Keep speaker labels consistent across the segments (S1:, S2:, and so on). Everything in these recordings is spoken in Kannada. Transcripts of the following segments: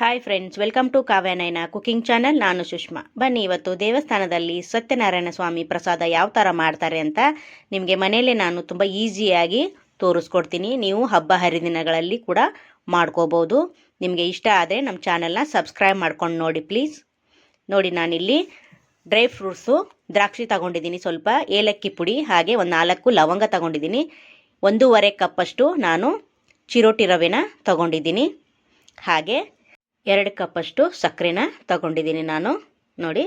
S1: Hi friends welcome to Kavyanayana cooking channel ನಾನು ಸುಷ್ಮಾ. ಬನ್ನಿ, ಇವತ್ತು ದೇವಸ್ಥಾನದಲ್ಲಿ ಸತ್ಯನಾರಾಯಣ ಸ್ವಾಮಿ ಪ್ರಸಾದ ಯಾವ ಥರ ಮಾಡ್ತಾರೆ ಅಂತ ನಿಮಗೆ ಮನೆಯಲ್ಲೇ ನಾನು ತುಂಬ ಈಸಿಯಾಗಿ ತೋರಿಸ್ಕೊಡ್ತೀನಿ. ನೀವು ಹಬ್ಬ ಹರಿದಿನಗಳಲ್ಲಿ ಕೂಡ ಮಾಡ್ಕೋಬೋದು. ನಿಮಗೆ ಇಷ್ಟ ಆದರೆ ನಮ್ಮ ಚಾನಲ್ನ ಸಬ್ಸ್ಕ್ರೈಬ್ ಮಾಡ್ಕೊಂಡು ನೋಡಿ ಪ್ಲೀಸ್ ನೋಡಿ, ನಾನಿಲ್ಲಿ ಡ್ರೈ ಫ್ರೂಟ್ಸು ದ್ರಾಕ್ಷಿ ತಗೊಂಡಿದ್ದೀನಿ ಸ್ವಲ್ಪ, ಏಲಕ್ಕಿ ಪುಡಿ, ಹಾಗೆ ಒಂದು ನಾಲ್ಕು ಲವಂಗ ತಗೊಂಡಿದ್ದೀನಿ. ಒಂದೂವರೆ ಕಪ್ಪಷ್ಟು ನಾನು ಚಿರೋಟಿ ರವೆನ ತಗೊಂಡಿದ್ದೀನಿ. ಹಾಗೆ ಎರಡು ಕಪ್ಪಷ್ಟು ಸಕ್ಕರೆನ ತಗೊಂಡಿದ್ದೀನಿ ನಾನು. ನೋಡಿ,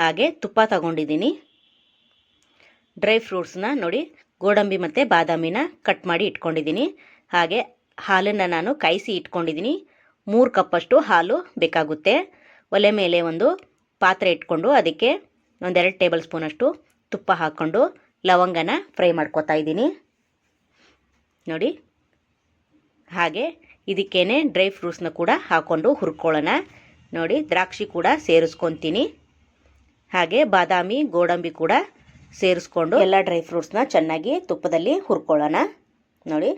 S1: ಹಾಗೆ ತುಪ್ಪ ತಗೊಂಡಿದ್ದೀನಿ. ಡ್ರೈ ಫ್ರೂಟ್ಸ್ನ ನೋಡಿ, ಗೋಡಂಬಿ ಮತ್ತು ಬಾದಾಮಿನ ಕಟ್ ಮಾಡಿ ಇಟ್ಕೊಂಡಿದ್ದೀನಿ. ಹಾಗೆ ಹಾಲನ್ನು ನಾನು ಕಾಯಿಸಿ ಇಟ್ಕೊಂಡಿದ್ದೀನಿ. ಮೂರು ಕಪ್ಪಷ್ಟು ಹಾಲು ಬೇಕಾಗುತ್ತೆ. ಒಲೆ ಮೇಲೆ ಒಂದು ಪಾತ್ರೆ ಇಟ್ಕೊಂಡು ಅದಕ್ಕೆ ಒಂದೆರಡು ಟೇಬಲ್ ಸ್ಪೂನಷ್ಟು ತುಪ್ಪ ಹಾಕ್ಕೊಂಡು ಲವಂಗನ ಫ್ರೈ ಮಾಡ್ಕೊತಾ ಇದ್ದೀನಿ. ನೋಡಿ, ಹಾಗೆ ಇದಕ್ಕೇನೆ ಡ್ರೈ ಫ್ರೂಟ್ಸ್ನ ಕೂಡ ಹಾಕ್ಕೊಂಡು ಹುರ್ಕೊಳ್ಳೋಣ. ನೋಡಿ, ದ್ರಾಕ್ಷಿ ಕೂಡ ಸೇರಿಸ್ಕೊತೀನಿ. ಹಾಗೆ ಬಾದಾಮಿ, ಗೋಡಂಬಿ ಕೂಡ ಸೇರಿಸ್ಕೊಂಡು ಎಲ್ಲ ಡ್ರೈ ಫ್ರೂಟ್ಸ್ನ ಚೆನ್ನಾಗಿ ತುಪ್ಪದಲ್ಲಿ ಹುರ್ಕೊಳ್ಳೋಣ. ನೋಡಿ,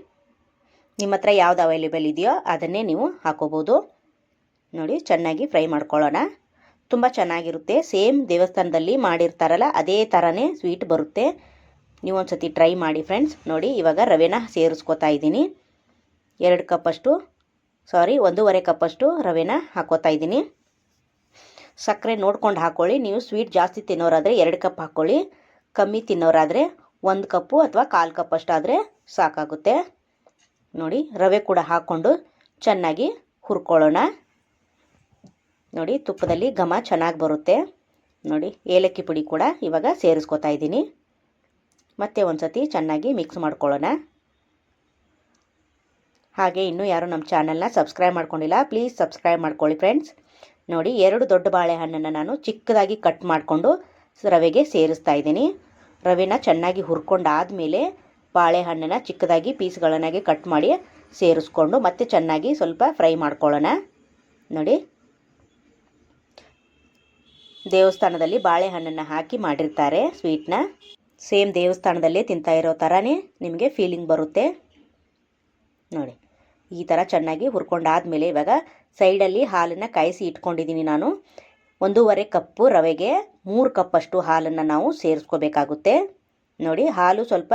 S1: ನಿಮ್ಮ ಹತ್ರ ಯಾವ್ದು ಅವೈಲೇಬಲ್ ಇದೆಯೋ ಅದನ್ನೇ ನೀವು ಹಾಕೋಬೋದು. ನೋಡಿ, ಚೆನ್ನಾಗಿ ಫ್ರೈ ಮಾಡ್ಕೊಳ್ಳೋಣ. ತುಂಬ ಚೆನ್ನಾಗಿರುತ್ತೆ. ಸೇಮ್ ದೇವಸ್ಥಾನದಲ್ಲಿ ಮಾಡಿರ್ತಾರಲ್ಲ, ಅದೇ ಥರನೇ ಸ್ವೀಟ್ ಬರುತ್ತೆ. ನೀವು ಒಂದು ಸತಿ ಟ್ರೈ ಮಾಡಿ ಫ್ರೆಂಡ್ಸ್. ನೋಡಿ, ಇವಾಗ ರವೆನ ಸೇರಿಸ್ಕೊತಾ ಇದ್ದೀನಿ. ಎರಡು ಕಪ್ಪಷ್ಟು ಸಾರಿ ಒಂದೂವರೆ ಕಪ್ಪಷ್ಟು ರವೆನ ಹಾಕೋತಾ ಇದ್ದೀನಿ. ಸಕ್ಕರೆ ನೋಡ್ಕೊಂಡು ಹಾಕ್ಕೊಳ್ಳಿ ನೀವು ಸ್ವೀಟ್ ಜಾಸ್ತಿ ತಿನ್ನೋರಾದರೆ ಎರಡು ಕಪ್ ಹಾಕ್ಕೊಳ್ಳಿ ಕಮ್ಮಿ ತಿನ್ನೋರಾದರೆ ಒಂದು ಕಪ್ಪು ಅಥವಾ ಕಾಲು ಕಪ್ಪಷ್ಟಾದರೆ ಸಾಕಾಗುತ್ತೆ. ನೋಡಿ, ರವೆ ಕೂಡ ಹಾಕ್ಕೊಂಡು ಚೆನ್ನಾಗಿ ಹುರ್ಕೊಳ್ಳೋಣ. ನೋಡಿ, ತುಪ್ಪದಲ್ಲಿ ಘಮ ಚೆನ್ನಾಗಿ ಬರುತ್ತೆ. ನೋಡಿ, ಏಲಕ್ಕಿ ಪುಡಿ ಕೂಡ ಇವಾಗ ಸೇರಿಸ್ಕೊತಾ ಇದ್ದೀನಿ. ಮತ್ತೆ ಒಂದು ಸತಿ ಚೆನ್ನಾಗಿ ಮಿಕ್ಸ್ ಮಾಡ್ಕೊಳ್ಳೋಣ. ಹಾಗೆ ಇನ್ನೂ ಯಾರು ನಮ್ಮ ಚಾನಲ್ನ ಸಬ್ಸ್ಕ್ರೈಬ್ ಮಾಡ್ಕೊಂಡಿಲ್ಲ ಪ್ಲೀಸ್ ಸಬ್ಸ್ಕ್ರೈಬ್ ಮಾಡ್ಕೊಳ್ಳಿ ಫ್ರೆಂಡ್ಸ್ ನೋಡಿ, ಎರಡು ದೊಡ್ಡ ಬಾಳೆಹಣ್ಣನ್ನು ನಾನು ಚಿಕ್ಕದಾಗಿ ಕಟ್ ಮಾಡಿಕೊಂಡು ರವೆಗೆ ಸೇರಿಸ್ತಾ ಇದ್ದೀನಿ. ರವೆನ ಚೆನ್ನಾಗಿ ಹುರ್ಕೊಂಡಾದಮೇಲೆ ಬಾಳೆಹಣ್ಣನ್ನು ಚಿಕ್ಕದಾಗಿ ಪೀಸ್ಗಳನ್ನಾಗಿ ಕಟ್ ಮಾಡಿ ಸೇರಿಸ್ಕೊಂಡು ಮತ್ತೆ ಚೆನ್ನಾಗಿ ಸ್ವಲ್ಪ ಫ್ರೈ ಮಾಡ್ಕೊಳ್ಳೋಣ. ನೋಡಿ. ದೇವಸ್ಥಾನದಲ್ಲಿ ಬಾಳೆಹಣ್ಣನ್ನು ಹಾಕಿ ಮಾಡಿರ್ತಾರೆ ಸ್ವೀಟ್ನ ಸೇಮ್ ದೇವಸ್ಥಾನದಲ್ಲೇ ತಿಂತಾ ಇರೋ ಥರನೇ ನಿಮಗೆ ಫೀಲಿಂಗ್ ಬರುತ್ತೆ. ನೋಡಿ. ಈ ಥರ ಚೆನ್ನಾಗಿ ಹುರ್ಕೊಂಡಾದ್ಮೇಲೆ ಇವಾಗ ಸೈಡಲ್ಲಿ ಹಾಲನ್ನು ಕಾಯಿಸಿ ಇಟ್ಕೊಂಡಿದ್ದೀನಿ ನಾನು. ಒಂದೂವರೆ ಕಪ್ಪು ರವೆಗೆ ಮೂರು ಕಪ್ಪಷ್ಟು ಹಾಲನ್ನು ನಾವು ಸೇರಿಸ್ಕೋಬೇಕಾಗುತ್ತೆ. ನೋಡಿ, ಹಾಲು ಸ್ವಲ್ಪ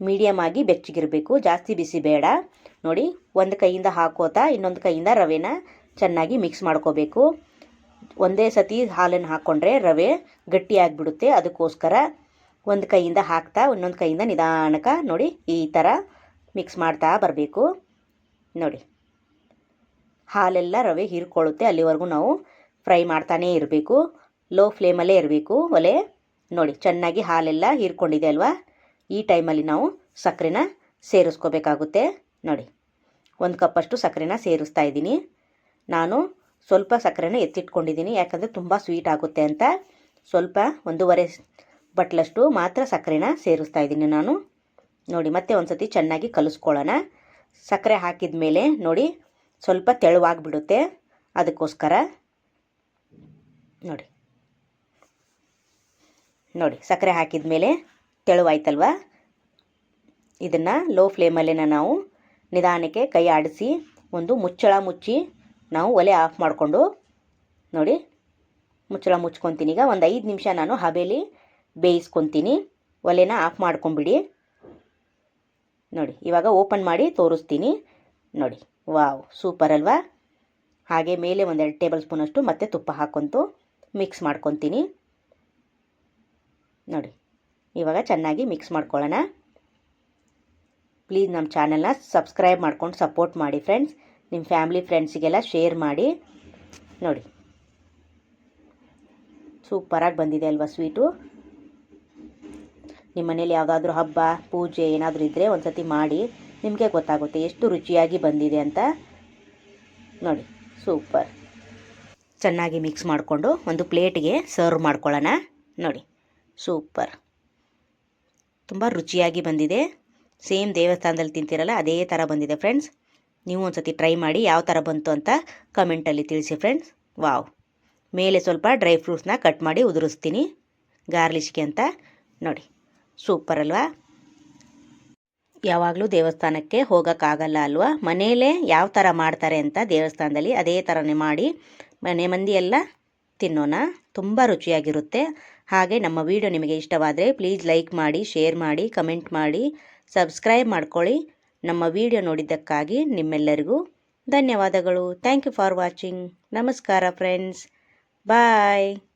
S1: ಮೀಡಿಯಮ್ ಆಗಿ ಬೆಚ್ಚಗಿರಬೇಕು, ಜಾಸ್ತಿ ಬಿಸಿ ಬೇಡ. ನೋಡಿ, ಒಂದು ಕೈಯಿಂದ ಹಾಕೋತಾ ಇನ್ನೊಂದು ಕೈಯಿಂದ ರವೆನ ಚೆನ್ನಾಗಿ ಮಿಕ್ಸ್ ಮಾಡ್ಕೋಬೇಕು. ಒಂದೇ ಸತಿ ಹಾಲನ್ನು ಹಾಕ್ಕೊಂಡ್ರೆ ರವೆ ಗಟ್ಟಿಯಾಗಿಬಿಡುತ್ತೆ ಅದಕ್ಕೋಸ್ಕರ ಒಂದು ಕೈಯಿಂದ ಹಾಕ್ತಾ ಇನ್ನೊಂದು ಕೈಯಿಂದ ನಿಧಾನಕ ನೋಡಿ ಈ ಥರ ಮಿಕ್ಸ್ ಮಾಡ್ತಾ ಬರಬೇಕು. ನೋಡಿ. ಹಾಲೆಲ್ಲ ರವೆ ಹೀರ್ಕೊಳ್ಳುತ್ತೆ. ಅಲ್ಲಿವರೆಗೂ ನಾವು ಫ್ರೈ ಮಾಡ್ತಾನೇ ಇರಬೇಕು. ಲೋ ಫ್ಲೇಮಲ್ಲೇ ಇರಬೇಕು ಒಲೆ. ನೋಡಿ, ಚೆನ್ನಾಗಿ ಹಾಲೆಲ್ಲ ಹೀರ್ಕೊಂಡಿದೆ ಅಲ್ವಾ? ಈ ಟೈಮಲ್ಲಿ ನಾವು ಸಕ್ಕರೆನ ಸೇರಿಸ್ಕೋಬೇಕಾಗುತ್ತೆ. ನೋಡಿ, ಒಂದು ಕಪ್ಪಷ್ಟು ಸಕ್ಕರೆನ ಸೇರಿಸ್ತಾ ಇದ್ದೀನಿ. ನಾನು ಸ್ವಲ್ಪ ಸಕ್ಕರೆನ ಎತ್ತಿಟ್ಕೊಂಡಿದ್ದೀನಿ. ಯಾಕಂದರೆ ತುಂಬ ಸ್ವೀಟ್ ಆಗುತ್ತೆ ಅಂತ. ಸ್ವಲ್ಪ ಒಂದೂವರೆ ಬಟ್ಲಷ್ಟು ಮಾತ್ರ ಸಕ್ಕರೆನ ಸೇರಿಸ್ತಾ ಇದ್ದೀನಿ ನಾನು. ನೋಡಿ, ಮತ್ತೆ ಒಂದು ಸತಿ ಚೆನ್ನಾಗಿ ಕಲಿಸ್ಕೊಳ್ಳೋಣ. ಸಕ್ಕರೆ ಹಾಕಿದ ಮೇಲೆ ನೋಡಿ ಸ್ವಲ್ಪ ತೆಳುವಾಗಿಬಿಡುತ್ತೆ. ಅದಕ್ಕೋಸ್ಕರ ನೋಡಿ. ನೋಡಿ, ಸಕ್ಕರೆ ಹಾಕಿದ ಮೇಲೆ ತೆಳುವಾಯ್ತಲ್ವ? ಇದನ್ನು ಲೋ ಫ್ಲೇಮಲ್ಲೇನ ನಾವು ನಿಧಾನಕ್ಕೆ ಕೈ ಆಡಿಸಿ ಒಂದು ಮುಚ್ಚಳ ಮುಚ್ಚಿ ನಾವು ಒಲೆ ಆಫ್ ಮಾಡಿಕೊಂಡು ನೋಡಿ ಮುಚ್ಚಳ ಮುಚ್ಕೊತೀನಿ. ಈಗ ಒಂದು ಐದು ನಿಮಿಷ ನಾನು ಹಬೇಲಿ ಬೇಯಿಸ್ಕೊತೀನಿ. ಒಲೆನ ಆಫ್ ಮಾಡ್ಕೊಂಬಿಡಿ. ನೋಡಿ, ಇವಾಗ ಓಪನ್ ಮಾಡಿ ತೋರಿಸ್ತೀನಿ. ನೋಡಿ, ವಾವ್ ಸೂಪರ್ ಅಲ್ವಾ? ಹಾಗೆ ಮೇಲೆ ಒಂದೆರಡು ಟೇಬಲ್ ಸ್ಪೂನಷ್ಟು ಮತ್ತೆ ತುಪ್ಪ ಹಾಕೊಂತು ಮಿಕ್ಸ್ ಮಾಡ್ಕೊತೀನಿ. ನೋಡಿ, ಇವಾಗ ಚೆನ್ನಾಗಿ ಮಿಕ್ಸ್ ಮಾಡ್ಕೊಳ್ಳೋಣ. ಪ್ಲೀಸ್ ನಮ್ಮ ಚಾನಲ್ನ ಸಬ್ಸ್ಕ್ರೈಬ್ ಮಾಡ್ಕೊಂಡು ಸಪೋರ್ಟ್ ಮಾಡಿ ಫ್ರೆಂಡ್ಸ್ ನಿಮ್ಮ ಫ್ಯಾಮ್ಲಿ ಫ್ರೆಂಡ್ಸಿಗೆಲ್ಲ ಶೇರ್ ಮಾಡಿ. ನೋಡಿ ಸೂಪರಾಗಿ ಬಂದಿದೆ ಅಲ್ವಾ ಸ್ವೀಟು ನಿಮ್ಮ ಮನೇಲಿ ಯಾವುದಾದ್ರೂ ಹಬ್ಬ, ಪೂಜೆ ಏನಾದರೂ ಇದ್ದರೆ ಒಂದು ಸತಿ ಮಾಡಿ ನಿಮಗೆ ಗೊತ್ತಾಗುತ್ತೆ ಎಷ್ಟು ರುಚಿಯಾಗಿ ಬಂದಿದೆ ಅಂತ. ನೋಡಿ, ಸೂಪರ್. ಚೆನ್ನಾಗಿ ಮಿಕ್ಸ್ ಮಾಡಿಕೊಂಡು ಒಂದು ಪ್ಲೇಟಿಗೆ ಸರ್ವ್ ಮಾಡ್ಕೊಳ್ಳೋಣ. ನೋಡಿ, ಸೂಪರ್. ತುಂಬ ರುಚಿಯಾಗಿ ಬಂದಿದೆ. ಸೇಮ್ ದೇವಸ್ಥಾನದಲ್ಲಿ ತಿಂತೀರಲ್ಲ, ಅದೇ ಥರ ಬಂದಿದೆ ಫ್ರೆಂಡ್ಸ್ ನೀವು ಒಂದು ಸತಿ ಟ್ರೈ ಮಾಡಿ ಯಾವ ಥರ ಬಂತು ಅಂತ ಕಮೆಂಟಲ್ಲಿ ತಿಳಿಸಿ ಫ್ರೆಂಡ್ಸ್ ವಾವ್ ಮೇಲೆ ಸ್ವಲ್ಪ ಡ್ರೈ ಫ್ರೂಟ್ಸ್ನ ಕಟ್ ಮಾಡಿ ಉದುರಿಸ್ತೀನಿ. ಗಾರ್ಲಿಷ್ಗೆ ಅಂತ. ನೋಡಿ. ಸೂಪರ್ ಅಲ್ವಾ? ಯಾವಾಗಲೂ ದೇವಸ್ಥಾನಕ್ಕೆ ಹೋಗೋಕ್ಕಾಗಲ್ಲ ಅಲ್ವಾ? ಮನೆಯಲ್ಲೇ ಯಾವ ಥರ ಮಾಡ್ತಾರೆ ಅಂತ ದೇವಸ್ಥಾನದಲ್ಲಿ ಅದೇ ಥರನೇ ಮಾಡಿ ಮನೆ ಮಂದಿ ಎಲ್ಲ ತಿನ್ನೋಣ. ತುಂಬ ರುಚಿಯಾಗಿರುತ್ತೆ. ಹಾಗೆ ನಮ್ಮ ವಿಡಿಯೋ ನಿಮಗೆ ಇಷ್ಟವಾದರೆ ಪ್ಲೀಸ್ ಲೈಕ್ ಮಾಡಿ, ಶೇರ್ ಮಾಡಿ, ಕಮೆಂಟ್ ಮಾಡಿ, ಸಬ್ಸ್ಕ್ರೈಬ್ ಮಾಡ್ಕೊಳ್ಳಿ. ನಮ್ಮ ವಿಡಿಯೋ ನೋಡಿದ್ದಕ್ಕಾಗಿ ನಿಮ್ಮೆಲ್ಲರಿಗೂ ಧನ್ಯವಾದಗಳು. Thank you for watching. ನಮಸ್ಕಾರ ಫ್ರೆಂಡ್ಸ್. ಬಾಯ್.